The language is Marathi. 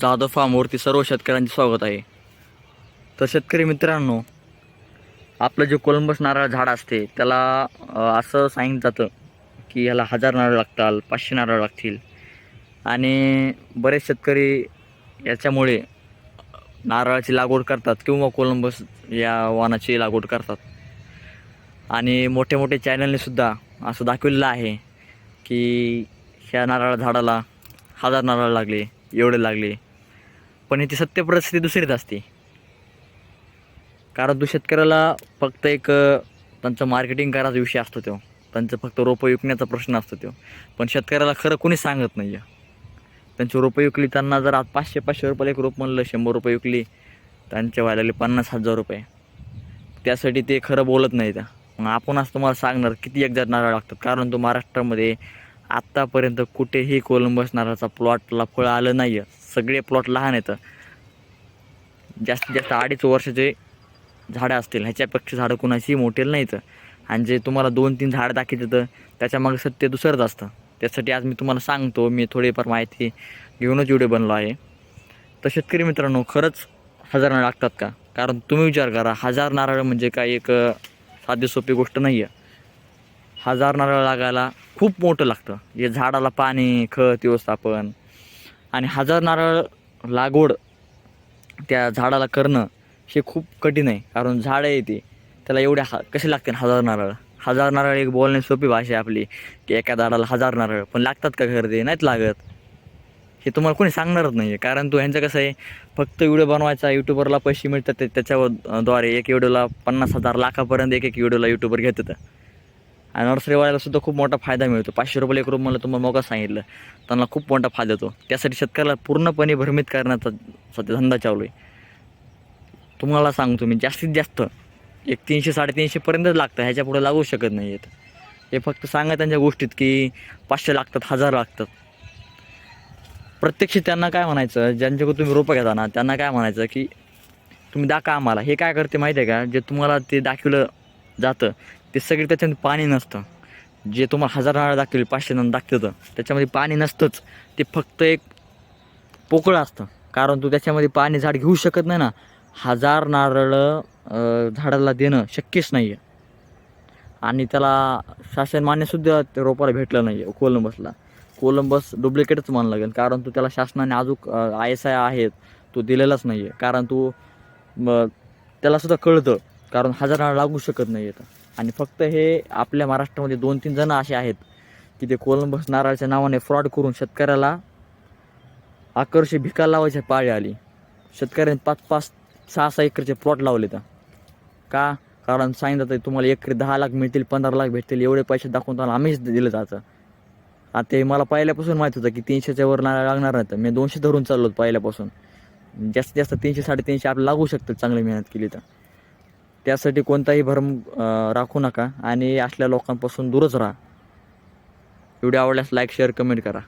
जाधव फार्मवरती सर्व शेतकऱ्यांचे स्वागत आहे. तर शेतकरी मित्रांनो आपलं जे कोलंबस नारळ झाड असते त्याला असं सांगितलं जातं की ह्याला हजार नारळ लागतात पाचशे नारळ लागतील. आणि बरेच शेतकरी याच्यामुळे नारळाची लागवड करतात किंवा कोलंबस या वानाची लागवड करतात. आणि मोठे मोठे चॅनलनेसुद्धा असं दाखवलेलं आहे की ह्या नारळ झाडाला हजार नारळ लागले. एवढे लागले. पण याची सत्य परिस्थिती दुसरीच असते. कारण तो शेतकऱ्याला फक्त एक त्यांचं मार्केटिंग करायचा विषय असतो तो. त्यांचं फक्त रोपं विकण्याचा प्रश्न असतो तो. पण शेतकऱ्याला खरं कोणी सांगत नाही आहे त्यांची रोपं विकली त्यांना जर आज पाचशे पाचशे रुपयाला एक रोप म्हणलं शंभर रुपये विकली त्यांचे व्हायला पन्नास हजार रुपये. त्यासाठी ते खरं बोलत नाही त्या मग आपण आज तुम्हाला सांगणार किती एकदा नारळ लागतात? कारण तो महाराष्ट्रामध्ये आत्तापर्यंत कुठेही कोलंबस नारळाचा प्लॉटला फळ आलं नाही आहे सगळे प्लॉट लहान आहेत. जास्तीत जास्त अडीच वर्षाचे झाडं असतील. ह्याच्यापेक्षा झाडं कुणाशी मोठेल नाहीत. आणि जे तुम्हाला दोन तीन झाडं दाखवतात त्याच्यामागे सत्य दुसरंच असतं. त्यासाठी आज मी तुम्हाला सांगतो मी थोडीफार माहिती घेऊनच व्हिडिओ बनलो आहे. तर शेतकरी मित्रांनो खरंच हजार नारळ लागतात का? कारण तुम्ही विचार करा हजार नारळ म्हणजे काय एक साधी सोपी गोष्ट नाही आहे हजार नारळ लागायला खूप मोठं लागतं. जे झाडाला पाणी खत व्यवस्थापन आणि हजार नारळ लागवड त्या झाडाला करणं हे खूप कठीण आहे. कारण झाडं येते त्याला एवढ्या हा कसे लागते हजार नारळ? हजार नारळ एक बोलणे सोपी भाषा आहे आपली की एका झाडाला हजार नारळ. पण लागतात का घर ते नाहीत लागत. हे तुम्हाला कोणी सांगणारच नाही आहे कारण तो ह्यांचं कसं आहे फक्त व्हिडिओ बनवायचा यूट्यूबरला पैसे मिळतात ते त्याच्याद्वारे एक व्हिडिओला पन्नास हजार लाखापर्यंत एक एक व्हिडिओला यूट्यूबर घेतात. आणि नर्सरीवाल्याला सुद्धा खूप मोठा फायदा मिळतो. पाचशे रुपये एक रुपये मला तुम्हाला मोका सांगितलं. त्यांना खूप मोठा फायदा होतो. त्यासाठी शेतकऱ्याला पूर्णपणे भ्रमित करण्याचा सध्या धंदा चालू आहे. तुम्हाला सांगतो मी जास्तीत जास्त एक तीनशे साडेतीनशेपर्यंतच लागतं. ह्याच्या पुढे लागू शकत नाही आहेत हे फक्त सांगा त्यांच्या गोष्टीत की पाचशे लागतात हजार लागतात. प्रत्यक्ष त्यांना काय म्हणायचं? ज्यांच्याकडून तुम्ही रोपं घेता ना त्यांना काय म्हणायचं की तुम्ही दाखवा आम्हाला. हे काय करते माहिती आहे का? जे तुम्हाला ते दाखवलं जातं ते सगळे त्याच्यामध्ये पाणी नसतं. जे तुम्हाला हजार नारळ दाखवेल पाचशे नंतर दाखवतं त्याच्यामध्ये पाणी नसतंच. ते फक्त एक पोकळं असतं. कारण तू त्याच्यामध्ये पाणी झाड घेऊ शकत नाही ना. हजार नारळ झाडाला देणं शक्यच नाही आहे आणि त्याला शासन मान्यसुद्धा ते रोपाला भेटलं नाही आहे कोलंबसला. कोलंबस डुप्लिकेटच मानलं लागेल. कारण तू त्याला शासनाने अजून आय एस आय आहेत तो दिलेलाच नाही आहे कारण तू त्यालासुद्धा कळतं. कारण हजार नारळ लागू शकत नाही आहेत आणि फक्त हे आपल्या महाराष्ट्रामध्ये दोन तीन जण असे आहेत की ते कोलंबस नारळाच्या नावाने फ्रॉड करून शेतकऱ्याला आकर्षित भिका लावायच्या पाळी आली. शेतकऱ्यांनी पाच पाच सहा सहा एकरचे प्लॉट लावले तर. का? कारण सांगितलं तर तुम्हाला एकरी दहा लाख मिळतील पंधरा लाख भेटतील एवढे पैसे दाखवून तुम्हाला आम्हीच दिलं जातं आता ते मला पहिल्यापासून माहीत होतं की तीनशेच्या वर नारळ लागणार नाही तर. मी दोनशे धरून चाललो होतो पहिल्यापासून. जास्तीत जास्त तीनशे साडेतीनशे आपलं लागू शकतं चांगली मेहनत केली तर. त्यासाठी कोणताही भरम राखू नका आणि असल्या लोकांपासून दूरच राहा. व्हिडिओ आवडल्यास लाईक शेअर कमेंट करा.